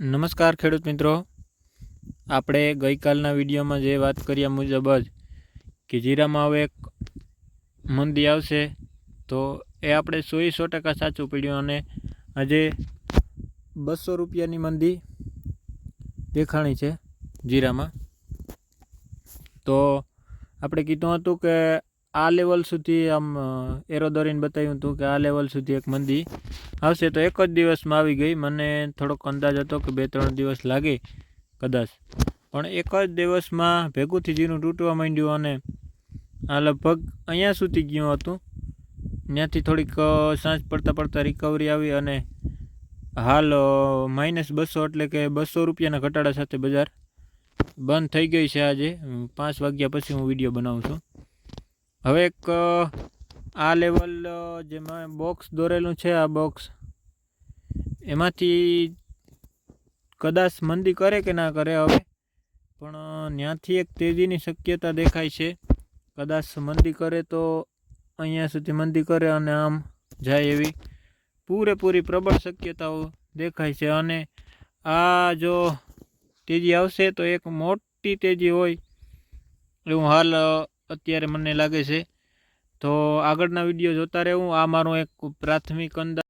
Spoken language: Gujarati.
નમસ્કાર ખેડૂત મિત્રો. આપણે ગઈકાલના વિડીયોમાં જે વાત કર્યા મુજબ જ કે જીરામાં હવે એક મંદી આવશે. તો એ આપણે સો સો ટકા સાચું પડ્યું અને આજે બસો રૂપિયાની મંદી દેખાણી છે જીરામાં. તો આપણે કીધું હતું કે આ લેવલ સુધી આમ એરો દોરીને બતાવ્યું હતું કે આ લેવલ સુધી એક મંદી આવશે. તો એક જ દિવસમાં આવી ગઈ. મને થોડોક અંદાજ હતો કે બે ત્રણ દિવસ લાગે કદાચ. પણ એક જ દિવસમાં ભેગુંથી જીરું તૂટવા માંડ્યું અને આ લગભગ અહીંયા સુધી ગયું હતું. ત્યાંથી થોડીક સાંજ પડતા પડતા રિકવરી આવી અને હાલ માઇનસ બસો એટલે કે બસો રૂપિયાના ઘટાડા સાથે બજાર બંધ થઈ ગઈ છે આજે. પાંચ વાગ્યા પછી હું વીડિયો બનાવું છું. હવે એક આ લેવલ જેમાં બોક્સ દોરેલું છે આ બોક્સ એમાંથી કદાચ મંદી કરે કે ના કરે હવે, પણ ત્યાંથી એક તેજીની શક્યતા દેખાય છે. કદાચ મંદી કરે તો અહીંયા સુધી મંદી કરે અને આમ જાય એવી પૂરેપૂરી પ્રબળ શક્યતાઓ દેખાય છે. અને આ જો તેજી આવશે તો એક મોટી તેજી હોય, એવું હાલ અત્યારે મને લાગે છે. તો આગળના વીડિયો જોતા રહેવું. આ મારો એક પ્રાથમિક અંદાજ